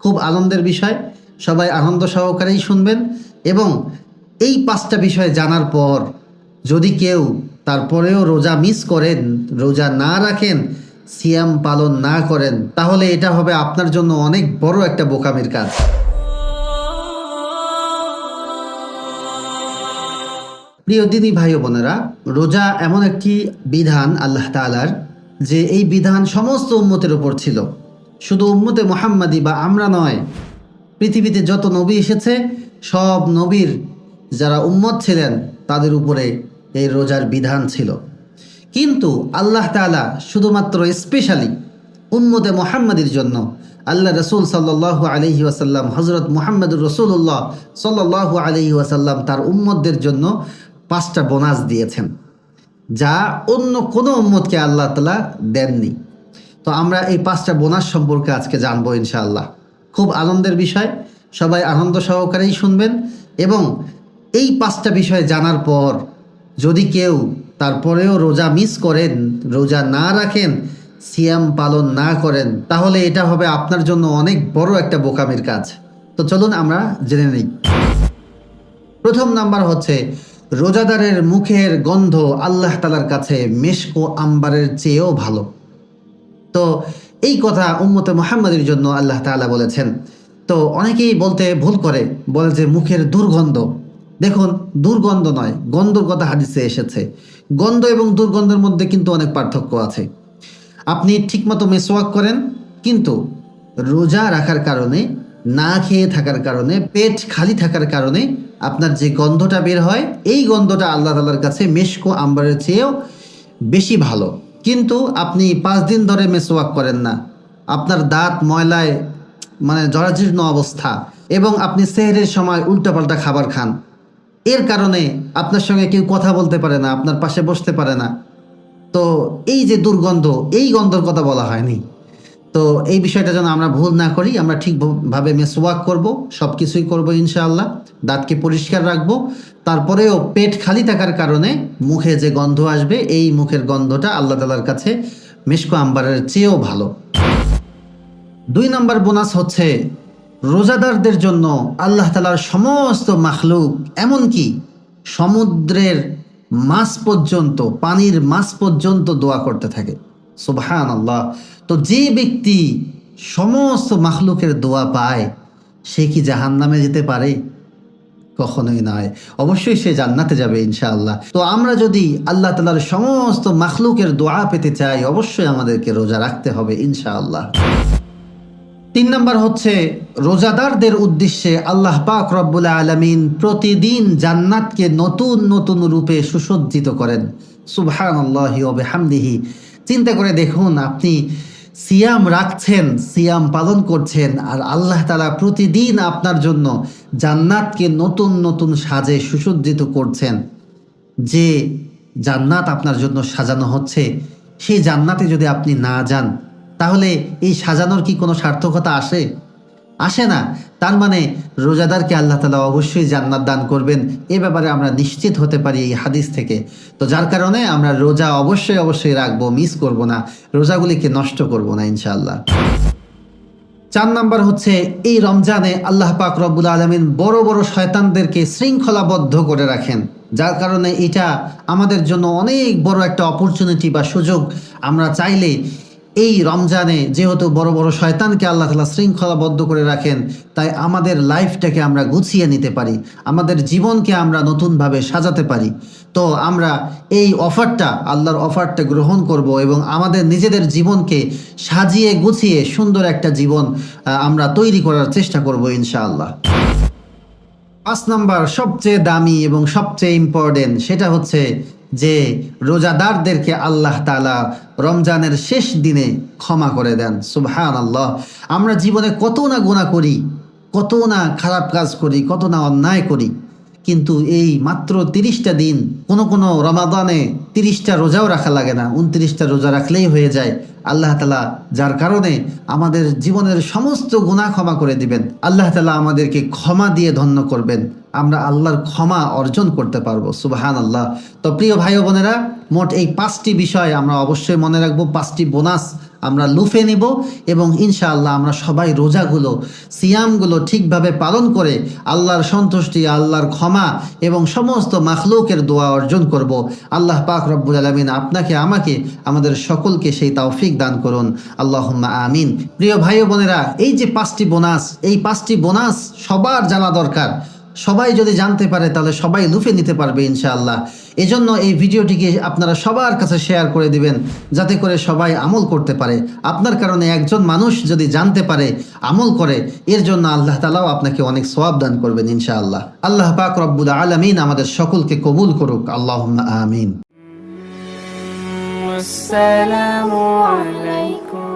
খুব আনন্দের বিষয়। সবাই আনন্দ সহকারেই শুনবেন এবং এই পাঁচটা বিষয় জানার পর যদি কেউ তারপরেও রোজা মিস করেন, রোজা না রাখেন, সিয়াম পালন না করেন, তাহলে এটা হবে আপনার জন্য অনেক বড় একটা বোকামির কাজ। প্রিয় দিদি ভাই বোনেরা, রোজা এমন একটি বিধান আল্লাহ তালার যে এই বিধান সমস্ত উম্মতের ওপর ছিল। শুধু উম্মতে মোহাম্মদি বা আমরা নয়, পৃথিবীতে যত নবী এসেছে, সব নবীর যারা উম্মত ছিলেন, তাদের উপরে এই রোজার বিধান ছিল। কিন্তু আল্লাহ তালা শুধুমাত্র স্পেশালি উম্মতে মোহাম্মদের জন্য আল্লাহ রসুল সাল্লাহ আলহি ওয়াসাল্লাম হজরত মোহাম্মদুর রসুল্লাহ সাল্লাহ আলহি ওয়াসাল্লাম তার উম্মতদের জন্য পাঁচটা বোনাস দিয়েছেন, যা অন্য কোনো উম্মতকে আল্লাহ তালা দেননি। তো আমরা এই পাঁচটা বোনাস সম্পর্কে আজকে জানব ইনশাআল্লাহ। খুব আনন্দের বিষয়, সবাই আনন্দ সহকারেই শুনবেন এবং এই পাঁচটা বিষয় জানার পর যদি কেউ তারপরেও রোজা মিস করেন, রোজা না রাখেন, সিয়াম পালন না করেন, তাহলে এটা হবে আপনার জন্য অনেক বড় একটা বোকামির কাজ। তো চলুন আমরা জেনে নিই। প্রথম নাম্বার হচ্ছে, রোজাদারের মুখের গন্ধ আল্লাহ তালার কাছে মেশকো আম্বারের চেয়েও ভালো। তো এই কথা উম্মতে মোহাম্মদের জন্য আল্লাহ তাআলা বলেছেন। তো অনেকেই বলতে ভুল করে, বলে যে মুখের দুর্গন্ধ। দেখুন, দুর্গন্ধ নয়, গন্ধর কথা হাদিসে এসেছে। গন্ধ এবং দুর্গন্ধের মধ্যে কিন্তু অনেক পার্থক্য আছে। আপনি ঠিকমতো মেসোয়াক করেন, কিন্তু রোজা রাখার কারণে, না খেয়ে থাকার কারণে, পেট খালি থাকার কারণে আপনার যে গন্ধটা বের হয়, এই গন্ধটা আল্লাহ তালার কাছে মেশকো আম্বারের চেয়েও বেশি ভালো। কিন্তু আপনি পাঁচ দিন ধরে মেসোয়াক করেন না। আপনার দাঁত ময়লায় মানে জরাজীর্ণ অবস্থা এবং আপনি সেহরের সময় উল্টাপাল্টা খাবার খান। এর কারণে আপনার সঙ্গে কেউ কথা বলতে পারে না, আপনার পাশে বসতে পারে না। তো এই যে দুর্গন্ধ, এই গন্ধর কথা বলা হয়নি। তো এই বিষয়টা যেন আমরা ভুল না করি, আমরা ঠিকভাবে মেসওয়াক করব সব কিছুই করব ইনশাআল্লাহ, দাঁতকে পরিষ্কার রাখব, তারপরেও পেট খালি থাকার কারণে মুখে যে গন্ধ আসবে, এই মুখের গন্ধটা আল্লাহ তালার কাছে মেশকো আম্বারের চেয়েও ভালো। দুই নম্বর বোনাস হচ্ছে, রোজাদারদের জন্য আল্লাহ তালার সমস্ত মাখলুক এমনকি সমুদ্রের মাছ পর্যন্ত, পানির মাছ পর্যন্ত দোয়া করতে থাকে। সুবহান আল্লাহ তো যে ব্যক্তি সমস্ত মাখলুকের দোয়া পায়, সে কি জাহান নামে যেতে পারে? কখনোই নয়। অবশ্যই সে জান্নাতে যাবে ইনশাআল্লাহ। তো আমরা যদি আল্লাহ তালার সমস্ত মাখলুকের দোয়া পেতে চাই, অবশ্যই আমাদেরকে রোজা রাখতে হবে ইনশাআল্লাহ। তিন নম্বর হচ্ছে, রোজাদারদের উদ্দেশ্যে আল্লাহ পাক রব্বুল আলমিন প্রতিদিন জান্নাতকে নতুন নতুন রূপে সুসজ্জিত করেন। সুবহান আল্লাহি হামদিহি চিন্তা করে দেখুন, আপনি সিয়াম রাখছেন, সিয়াম পালন করছেন, আর আল্লাহ তালা প্রতিদিন আপনার জন্য জান্নাতকে নতুন নতুন সাজে সুসজ্জিত করছেন। যে জান্নাত আপনার জন্য সাজানো হচ্ছে, সেই জান্নাতে যদি আপনি না যান, তাহলে এই সাজানোর কি কোনো সার্থকতা আসে? আসে না। তার মানে রোজাদারকে আল্লাহ তালা অবশ্যই জান্নাত দান করবেন। এ ব্যাপারে আমরা নিশ্চিত হতে পারি এই হাদিস থেকে। তো যার কারণে আমরা রোজা অবশ্যই অবশ্যই রাখব, মিস করব না। রোজাগুলিকে নষ্ট করব না, ইনশাআল্লাহ। চার নাম্বার হচ্ছে, এই রমজানে আল্লাহ পাক রব্বুল আলমিন বড় বড় শয়তানদেরকে শৃঙ্খলাবদ্ধ করে রাখেন। যার কারণে এটা আমাদের জন্য অনেক বড় একটা অপরচুনিটি বা সুযোগ। আমরা চাইলে এই রমজানে যেহেতু বড় বড় শয়তানকে আল্লাহ তালা শৃঙ্খলাবদ্ধ করে রাখেন, তাই আমাদের লাইফটাকে আমরা গুছিয়ে নিতে পারি, আমাদের জীবনকে আমরা নতুনভাবে সাজাতে পারি। তো আমরা এই অফারটা, আল্লাহর অফারটা গ্রহণ করব এবং আমাদের নিজেদের জীবনকে সাজিয়ে গুছিয়ে সুন্দর একটা জীবন আমরা তৈরি করার চেষ্টা করব ইনশাআল্লাহ। পাঁচ নাম্বার সবচেয়ে দামি এবং সবচেয়ে ইম্পর্টেন্ট সেটা হচ্ছে যে রোজাদারদেরকে আল্লাহ তালা রমজানের শেষ দিনে ক্ষমা করে দেন। সুবহান আল্লাহ আমরা জীবনে কত না গুণা করি, কত না খারাপ কাজ করি, কত না অন্যায় করি কিন্তু এই মাত্র তিরিশটা দিন কোনো কোনো রমাদানে তিরিশটা রোজাও রাখা লাগে না। উনত্রিশটা রোজা রাখলেই হয়ে যায়। আল্লাহ তালা যার কারণে আমাদের জীবনের সমস্ত গুণা ক্ষমা করে দিবেন। আল্লাহ তালা আমাদেরকে ক্ষমা দিয়ে ধন্য করবেন। আমরা আল্লাহর ক্ষমা অর্জন করতে পারব। সুবাহান আল্লাহ তো প্রিয় ভাই বোনেরা, মোট এই পাঁচটি বিষয় আমরা অবশ্যই মনে রাখব। পাঁচটি বোনাস আমরা লুফে নিব এবং ইনশাআল্লাহ আমরা সবাই রোজাগুলো, সিয়ামগুলো ঠিকভাবে পালন করে আল্লাহর সন্তুষ্টি, আল্লাহর ক্ষমা এবং সমস্ত মাখলুকের দোয়া অর্জন করব। আল্লাহ পাক রব্বুল আলমিন আপনাকে, আমাকে, আমাদের সকলকে সেই তাওফিক দান করুন। আল্লাহ আমিন। প্রিয় ভাই বোনেরা, এই যে পাঁচটি বোনাস, এই পাঁচটি বোনাস সবার জানা দরকার। সবাই যদি জানতে পারে তাহলে সবাই লুফে নিতে পারবে ইনশাআল্লাহ এজন্য এই ভিডিওটিকে আপনারা সবার কাছে শেয়ার করে দিবেন যাতে করে সবাই আমল করতে পারে আপনার কারণে একজন মানুষ যদি জানতে পারে আমল করে এর জন্য আল্লাহ তালাও আপনাকে অনেক সওয়াব দান করবেন ইনশাআল্লাহ আল্লাহ পাক রব্বুল আলমিন আমাদের সকলকে কবুল করুক আল্লাহ আমিন والسلام عليكم